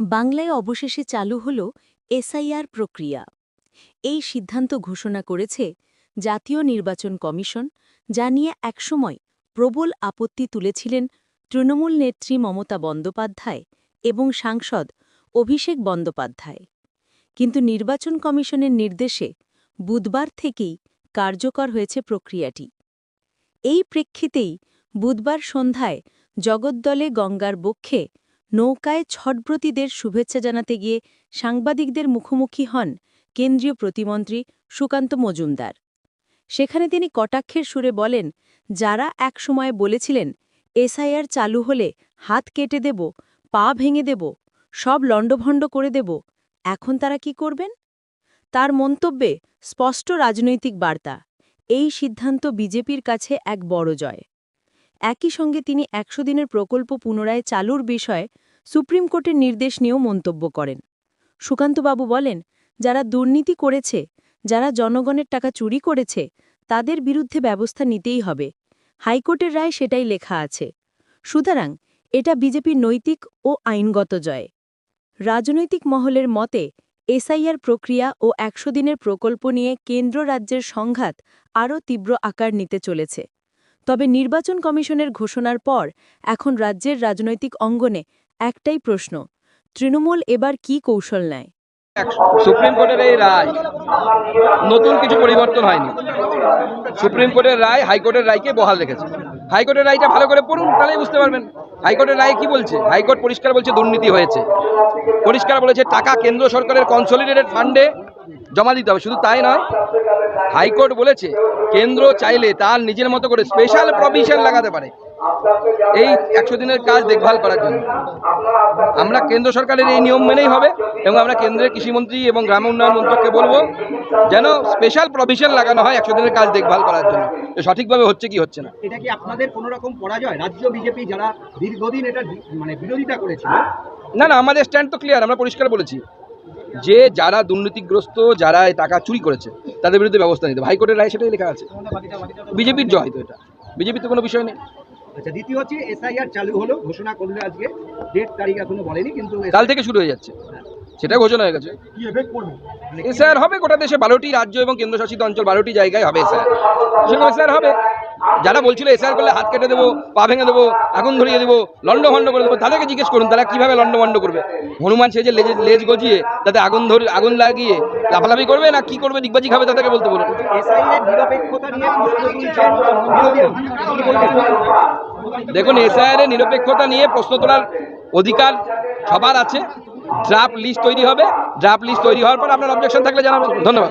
বাংলায় অবশেষে চালু হল এসআইআর প্রক্রিয়া। এই সিদ্ধান্ত ঘোষণা করেছে জাতীয় নির্বাচন কমিশন, যা নিয়ে একসময় প্রবল আপত্তি তুলেছিলেন তৃণমূল নেত্রী মমতা বন্দ্যোপাধ্যায় এবং সাংসদ অভিষেক বন্দ্যোপাধ্যায়। কিন্তু নির্বাচন কমিশনের নির্দেশে বুধবার থেকেই কার্যকর হয়েছে প্রক্রিয়াটি। এই প্রেক্ষিতেই বুধবার সন্ধ্যায় জগদ্দলে গঙ্গার বক্ষে নৌকায় ছটব্রতীদের শুভেচ্ছা জানাতে গিয়ে সাংবাদিকদের মুখোমুখি হন কেন্দ্রীয় প্রতিমন্ত্রী সুকান্ত মজুমদার। সেখানে তিনি কটাক্ষের সুরে বলেন, যারা এক সময় বলেছিলেন, এসআইআর চালু হলে হাত কেটে দেব, পা ভেঙে দেব, সব লণ্ডভণ্ড করে দেব, এখন তারা কি করবেন? তার মন্তব্যে স্পষ্ট রাজনৈতিক বার্তা, এই সিদ্ধান্ত বিজেপির কাছে এক বড় জয়। একই সঙ্গে তিনি একশো দিনের প্রকল্প পুনরায় চালুর বিষয়ে সুপ্রিম কোর্টের নির্দেশ নিয়েও মন্তব্য করেন। সুকান্তবাবু বলেন, যারা দুর্নীতি করেছে, যারা জনগণের টাকা চুরি করেছে, তাদের বিরুদ্ধে ব্যবস্থা নিতেই হবে। হাইকোর্টের রায় সেটাই লেখা আছে। সুতরাং এটা বিজেপির নৈতিক ও আইনগত জয়। রাজনৈতিক মহলের মতে, এসআইআর প্রক্রিয়া ও একশো দিনের প্রকল্প নিয়ে কেন্দ্র রাজ্যের সংঘাত আরও তীব্র আকার নিতে চলেছে। তবে নির্বাচন কমিশনের ঘোষণার পর এখন রাজ্যের রাজনৈতিক অঙ্গনে একটাই প্রশ্ন, তৃণমূল এবার কি কৌশল নেয়? সুপ্রিম কোর্টের এই রায় নতুন কিছু পরিবর্তন হয়নি। সুপ্রিম কোর্টের রায় হাইকোর্টের রায়কে বহাল রেখেছে। হাইকোর্টের রায়টা ভালো করে পড়ুন, তাহলেই বুঝতে পারবেন। হাইকোর্টের রায় কি বলছে? হাইকোর্ট পরিষ্কার বলছে দুর্নীতি হয়েছে। পরিষ্কার বলেছে টাকা কেন্দ্র সরকারের কনসলিডেটেড ফান্ডে জমা দিতে হবে। শুধু তাই নয় হাইকোর্ট বলেছে কেন্দ্র চাইলে তার নিজের মতো করে স্পেশাল প্রভিশন লাগাতে পারে। এই একশো দিনের কাজ দেখভাল করার জন্য। আমরা কেন্দ্র সরকারের এই নিয়ম মেনেই হবে এবং আমরা কেন্দ্রের কৃষিমন্ত্রী এবং গ্রাম উন্নয়ন মন্ত্রককে বলব যেন স্পেশাল প্রভিশন লাগানো হয় একশো দিনের কাজ দেখভাল করার জন্য। তো সঠিকভাবে হচ্ছে কি হচ্ছে না। এটা কি আপনাদের কোনো রকম পরাজয়? রাজ্য বিজেপি যারা দীর্ঘদিন এটা মানে বিরোধিতা করেছিল। না না আমাদের স্ট্যান্ড তো ক্লিয়ার আমরা পরিষ্কার বলেছি। যে যারা দুর্নীতিগ্রস্ত যারা টাকা চুরি করেছে তাদের বিরুদ্ধে ব্যবস্থা নিতে হাইকোর্টের রায় সেটাই লেখা আছে। বিজেপির জয় তো এটা। বিজেপির তো কোনো বিষয় নেই। আচ্ছা দ্বিতীয় হচ্ছে এসআইআর চালু হলো ঘোষণা করল আজকে ডেট তারিখ এখনও বলেনি কিন্তু কাল থেকে শুরু হয়ে যাচ্ছে। সেটা ঘোষণা হয়ে গেছে। কি এফেক্ট করবে এসআর হবে গোটা দেশে বারোটি রাজ্য এবং কেন্দ্রশাসিত অঞ্চল বারোটি জায়গায় হবে এসআর হবে। যারা বলছিল এসআর করলে হাত কেটে দেবো পা ভেঙে দেবো আগুন ধরিয়ে দেবো লন্ডভন্ড করে দেবো তাদেরকে জিজ্ঞেস করুন তারা কীভাবে লন্ডভন্ড করবে? হনুমান সেজে লেজে লেজ গজিয়ে তাতে আগুন ধরে আগুন লাগিয়ে লাফালাফি করবে না কি করবে ডিগবাজি খাবে তাদেরকে বলতে বলুন? দেখুন এসআইআর এর নিরপেক্ষতা নিয়ে প্রশ্ন তোলার অধিকার সবার আছে। ড্রাফট লিস্ট তৈরি হবে। ড্রাফট লিস্ট তৈরি হওয়ার পর আপনার অবজেকশন থাকলে জানাবেন। ধন্যবাদ।